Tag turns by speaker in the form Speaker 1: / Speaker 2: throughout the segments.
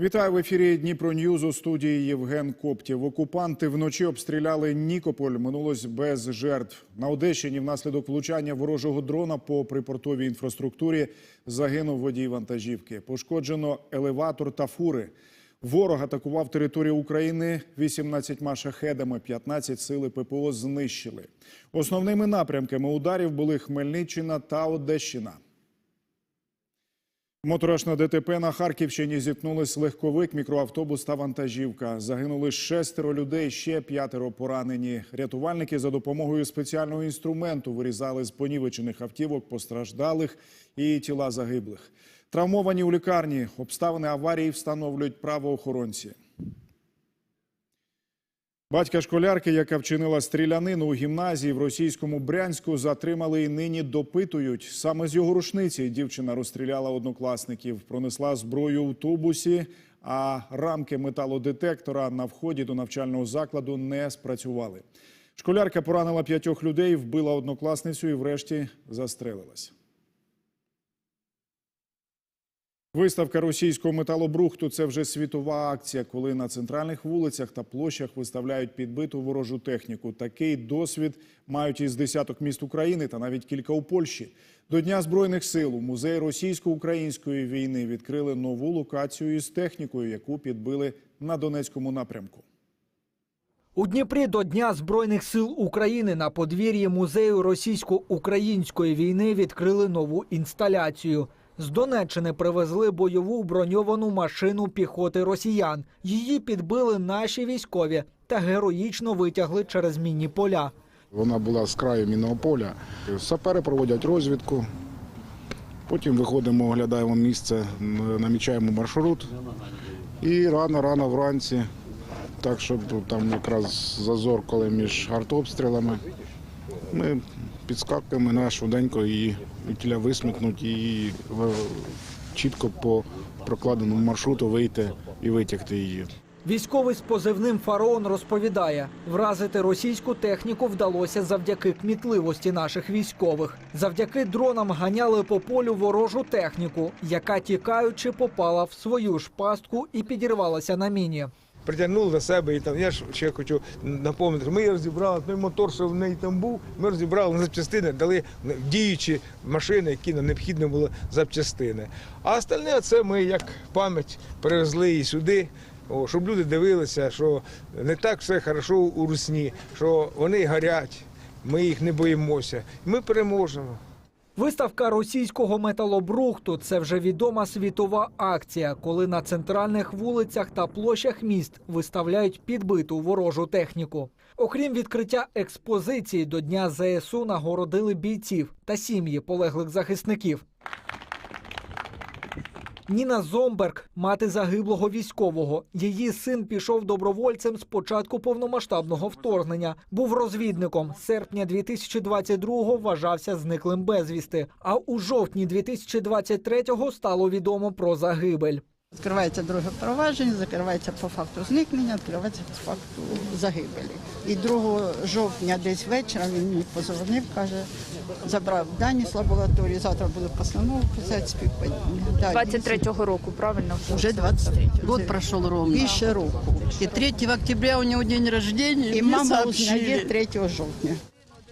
Speaker 1: Вітаю в ефірі Дніпро Ньюз у студії Євген Коптєв. Окупанти вночі обстріляли Нікополь. Минулось без жертв. На Одещині внаслідок влучання ворожого дрона по припортовій інфраструктурі загинув водій вантажівки. Пошкоджено елеватор та фури. Ворог атакував територію України 18 шахедами, 15 сили ППО знищили. Основними напрямками ударів були Хмельниччина та Одещина. Моторошне ДТП на Харківщині зіткнулись легковик, мікроавтобус та вантажівка. Загинули шестеро людей, ще п'ятеро поранені. Рятувальники за допомогою спеціального інструменту вирізали з понівечених автівок постраждалих і тіла загиблих. Травмовані у лікарні. Обставини аварії встановлюють правоохоронці. Батька школярки, яка вчинила стрілянину у гімназії в російському Брянську, затримали і нині допитують. Саме з його рушниці дівчина розстріляла однокласників, пронесла зброю в тубусі, а рамки металодетектора на вході до навчального закладу не спрацювали. Школярка поранила п'ятьох людей, вбила однокласницю і врешті застрелилась. Виставка російського металобрухту це вже світова акція, коли на центральних вулицях та площах виставляють підбиту ворожу техніку. Такий досвід мають із десяток міст України та навіть кілька у Польщі. До Дня збройних сил у музеї російсько-української війни відкрили нову локацію із технікою, яку підбили на Донецькому напрямку.
Speaker 2: У Дніпрі до Дня Збройних сил України на подвір'ї музею російсько-української війни відкрили нову інсталяцію. З Донеччини привезли бойову броньовану машину піхоти росіян. Її підбили наші військові та героїчно витягли через мінні поля.
Speaker 3: Вона була з краю мінного поля. Сапери проводять розвідку. Потім виходимо, оглядаємо місце, намічаємо маршрут. І рано-рано вранці, так щоб там якраз зазор, коли між артобстрілами, ми підскакуємо на швиденько її тіля висмикнуть і чітко по прокладеному маршруту вийти і витягти її.
Speaker 2: Військовий з позивним фараон розповідає, вразити російську техніку вдалося завдяки кмітливості наших військових. Завдяки дронам ганяли по полю ворожу техніку, яка тікаючи попала в свою ж пастку і підірвалася на міні.
Speaker 4: Притягнули до себе і там. Я ж ще хочу напомнити, ми розібрали той мотор, що в неї там був. Ми розібрали на запчастини, дали діючі машини, які нам необхідно було запчастини. А остальне це ми як пам'ять привезли і сюди. О, щоб люди дивилися, що не так все хорошо у русні, що вони горять, ми їх не боїмося. Ми переможемо.
Speaker 2: Виставка російського металобрухту це вже відома світова акція, коли на центральних вулицях та площах міст виставляють підбиту ворожу техніку. Окрім відкриття експозиції до Дня ЗСУ нагородили бійців та сім'ї полеглих захисників. Ніна Зомберг, мати загиблого військового. Її син пішов добровольцем з початку повномасштабного вторгнення. Був розвідником. З серпня 2022-го вважався зниклим безвісти. А у жовтні 2023-го стало відомо про загибель.
Speaker 5: Відкривається друге провадження, закривається по факту зникнення, відкривається по факту загибелі. І 2 жовтня десь вечором він мені позвонив, каже, забрав дані з лабораторії, завтра буду постанову писати співпадіння. Да,
Speaker 6: 23-го року, правильно?
Speaker 5: Вже 23
Speaker 7: Год прошел ровно.
Speaker 5: Більше року.
Speaker 7: И 3 октября у него день рождения.
Speaker 5: І мама узнає 3 жовтня.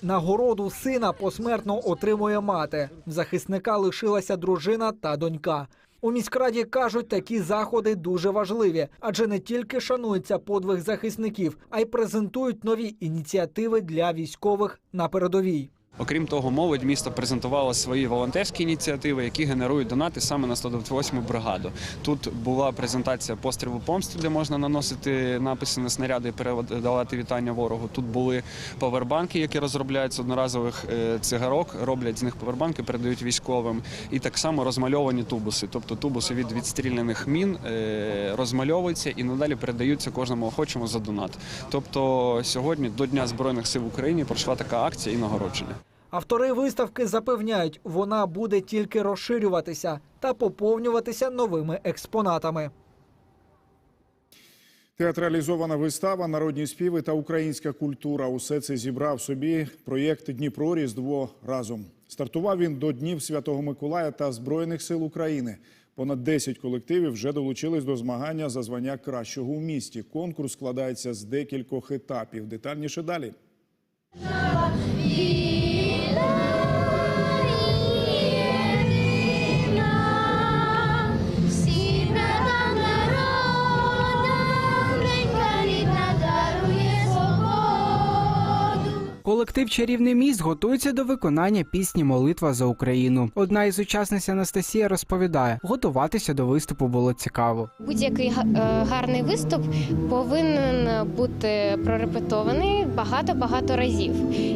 Speaker 2: Нагороду сина посмертно отримує мати. В захисника лишилася дружина та донька. У міськраді кажуть, такі заходи дуже важливі, адже не тільки шанується подвиг захисників, а й презентують нові ініціативи для військових на передовій.
Speaker 8: Окрім того, молодь міста презентувала свої волонтерські ініціативи, які генерують донати саме на 128-му бригаду. Тут була презентація пострілу помсти, де можна наносити написи на снаряди і передавати вітання ворогу. Тут були павербанки, які розробляють з одноразових е, цигарок, роблять з них павербанки, передають військовим. І так само розмальовані тубуси. Тобто тубуси від відстріляних мін е, розмальовуються і надалі передаються кожному охочому за донат. Тобто сьогодні до Дня Збройних сил України пройшла така акція і нагородження.
Speaker 2: Автори виставки запевняють, вона буде тільки розширюватися та поповнюватися новими експонатами.
Speaker 1: Театралізована вистава, народні співи та українська культура. Усе це зібрав собі проєкт Дніпро Різдво разом. Стартував він до Днів Святого Миколая та Збройних сил України. Понад 10 колективів вже долучились до змагання за звання кращого у місті. Конкурс складається з декількох етапів. Детальніше далі.
Speaker 9: Колектив Чарівний міст готується до виконання пісні Молитва за Україну. Одна із учасниць Анастасія розповідає, готуватися до виступу було цікаво.
Speaker 10: Будь-який е, гарний виступ повинен бути прорепетований багато-багато разів.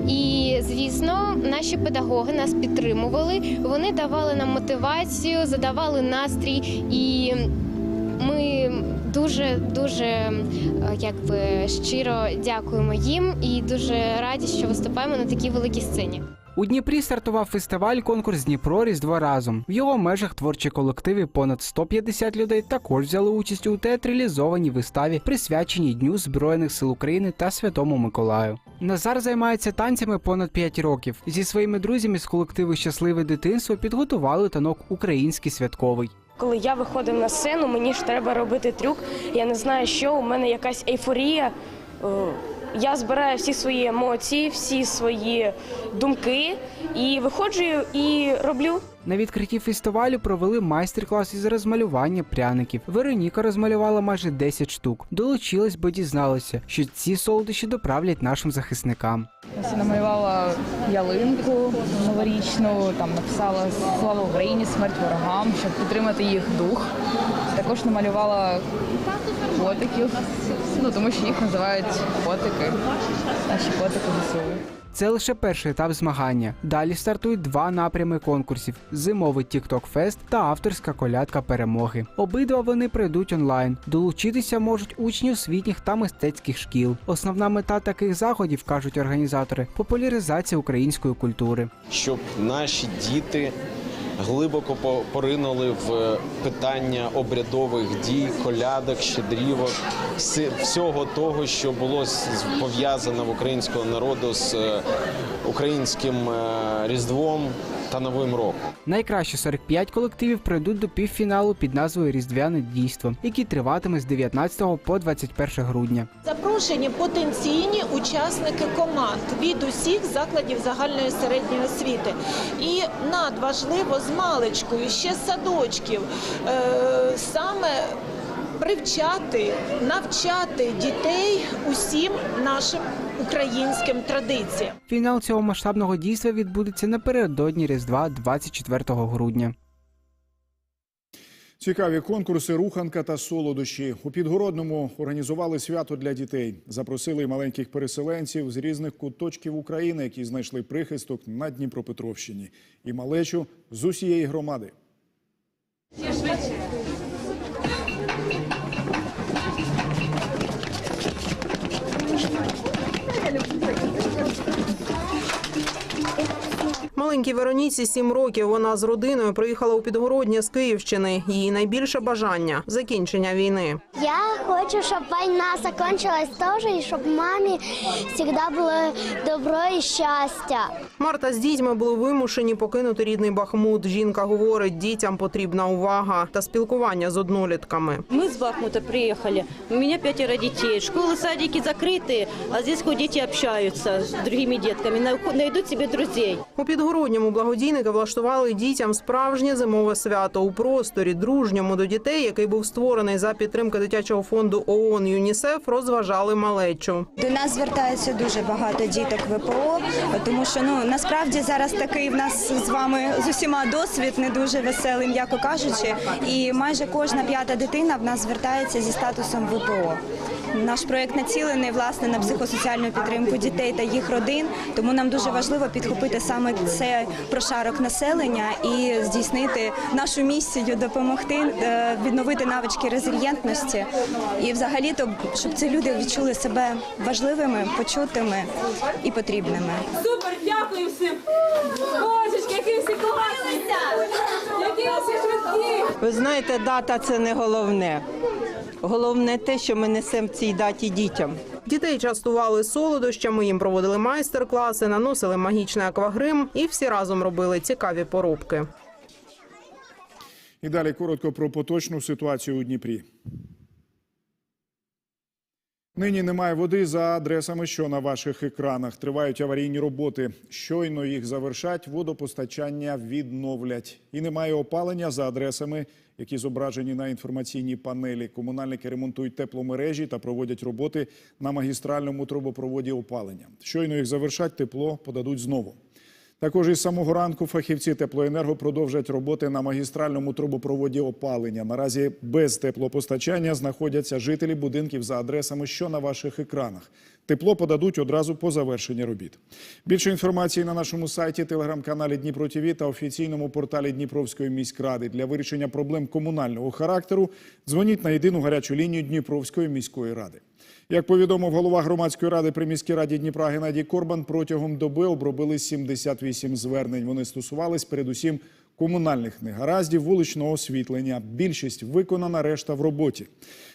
Speaker 10: І звісно, наші педагоги нас підтримували. Вони давали нам мотивацію, задавали настрій, і ми дуже дуже якби щиро дякуємо їм і дуже раді, що виступаємо на такій великій сцені.
Speaker 9: У Дніпрі стартував фестиваль конкурс Дніпро Різдво разом. В його межах творчі колективи понад 150 людей також взяли участь у театралізованій виставі, присвяченій Дню Збройних сил України та Святому Миколаю. Назар займається танцями понад 5 років. Зі своїми друзями з колективу Щасливе дитинство підготували танок Український святковий.
Speaker 11: Коли я виходив на сцену, мені ж треба робити трюк. Я не знаю, що у мене якась ейфорія. Е, Я збираю всі свої емоції, всі свої думки і виходжу і роблю.
Speaker 9: На відкритті фестивалю провели майстер-клас із розмалювання пряників. Вероніка розмалювала майже 10 штук. Долучилась, бо дізналася, що ці солодощі доправлять нашим захисникам.
Speaker 12: Я намалювала ялинку новорічну, там написала Слава Україні, смерть ворогам, щоб підтримати їх дух. Також намалювала котиків, ну тому що їх називають котики, наші котики ЗСУ.
Speaker 9: Це лише перший етап змагання. Далі стартують два напрями конкурсів: зимовий TikTok Fest та авторська колядка перемоги. Обидва вони пройдуть онлайн. Долучитися можуть учні освітніх та мистецьких шкіл. Основна мета таких заходів кажуть організатори популяризація української культури.
Speaker 13: щоб наші діти глибоко по- поринули в питання обрядових дій, колядок, щедрівок, всього того, що було пов'язано в українського народу з е, українським е, різдвом та новим роком.
Speaker 9: Найкраще 45 колективів пройдуть до півфіналу під назвою Різдвяне дійство, який триватиме з 19 по 21 грудня.
Speaker 14: Запрошені потенційні учасники команд від усіх закладів загальної середньої освіти. І надважливо з маличкою, ще з садочків, е, саме привчати, навчати дітей усім нашим українським традиціям.
Speaker 9: Фінал цього масштабного дійства відбудеться напередодні Різдва 24 грудня.
Speaker 1: Цікаві конкурси, руханка та солодощі. У Підгородному організували свято для дітей. Запросили маленьких переселенців з різних куточків України, які знайшли прихисток на Дніпропетровщині. І малечу з усієї громади.
Speaker 12: Маленькій Вероніці 7 років. Вона з родиною приїхала у Підгороднє з Київщини. Її найбільше бажання закінчення війни.
Speaker 6: Я хочу, щоб війна закінчилась теж, і щоб мамі завжди було добро і щастя.
Speaker 12: Марта з дітьми були вимушені покинути рідний Бахмут. Жінка говорить, дітям потрібна увага та спілкування з однолітками.
Speaker 11: Мы с Бахмута приехали. У меня пятеро детей. Школы, садики закрыты, а здесь хоть дети общаются с другими детками, на- найдут себе друзей.
Speaker 12: у Підгородньому благодійники влаштували дітям справжнє зимове свято у просторі, дружньому до дітей, який був створений за підтримки дитячого фонду ООН ЮНІСЕФ, розважали малечу.
Speaker 14: До нас звертається дуже багато діток ВПО, тому що ну насправді зараз такий в нас з вами з усіма досвід не дуже веселий, м'яко кажучи. І майже кожна п'ята дитина в нас звертається зі статусом ВПО. Наш проект націлений власне на психосоціальну підтримку дітей та їх родин. Тому нам дуже важливо підхопити саме цей прошарок населення і здійснити нашу місію, допомогти е, відновити навички резильєнтності і, взагалі, то щоб ці люди відчули себе важливими, почутими і потрібними.
Speaker 11: Супер, дякую всім. Божечки, які всі класні. Які всі швидкі.
Speaker 14: Ви знаєте, дата це не головне. Головне те, що ми несемо в цій даті дітям.
Speaker 12: Дітей частували солодощами, їм проводили майстер-класи, наносили магічний аквагрим і всі разом робили цікаві поробки.
Speaker 1: І далі коротко про поточну ситуацію у Дніпрі. Нині немає води за адресами, що на ваших екранах. Тривають аварійні роботи. Щойно їх завершать, водопостачання відновлять. І немає опалення за адресами, які зображені на інформаційній панелі. Комунальники ремонтують тепломережі та проводять роботи на магістральному трубопроводі опалення. Щойно їх завершать, тепло подадуть знову. Також із самого ранку фахівці теплоенерго продовжать роботи на магістральному трубопроводі опалення. Наразі без теплопостачання знаходяться жителі будинків за адресами, що на ваших екранах. Тепло подадуть одразу по завершенні робіт. Більше інформації на нашому сайті, телеграм-каналі Дніпро ТВ та офіційному порталі Дніпровської міськради. Для вирішення проблем комунального характеру дзвоніть на єдину гарячу лінію Дніпровської міської ради. Як повідомив голова громадської ради при міській раді Дніпра Геннадій Корбан, протягом доби обробили 78 звернень. Вони стосувались передусім комунальних негараздів, вуличного освітлення. Більшість виконана, решта в роботі.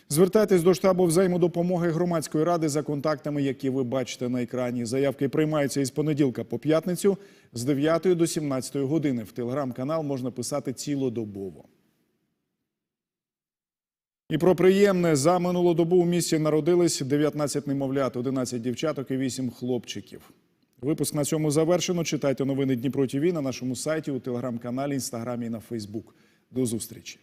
Speaker 1: Звертайтесь до штабу взаємодопомоги громадської ради за контактами, які ви бачите на екрані. Заявки приймаються із понеділка по п'ятницю з 9 до 17 години. В телеграм-канал можна писати цілодобово. І про приємне за минулу добу у місті народились 19 немовлят, 11 дівчаток і 8 хлопчиків. Випуск на цьому завершено. Читайте новини Дніпро ТВ на нашому сайті, у телеграм-каналі, інстаграмі і на Фейсбук. До зустрічі.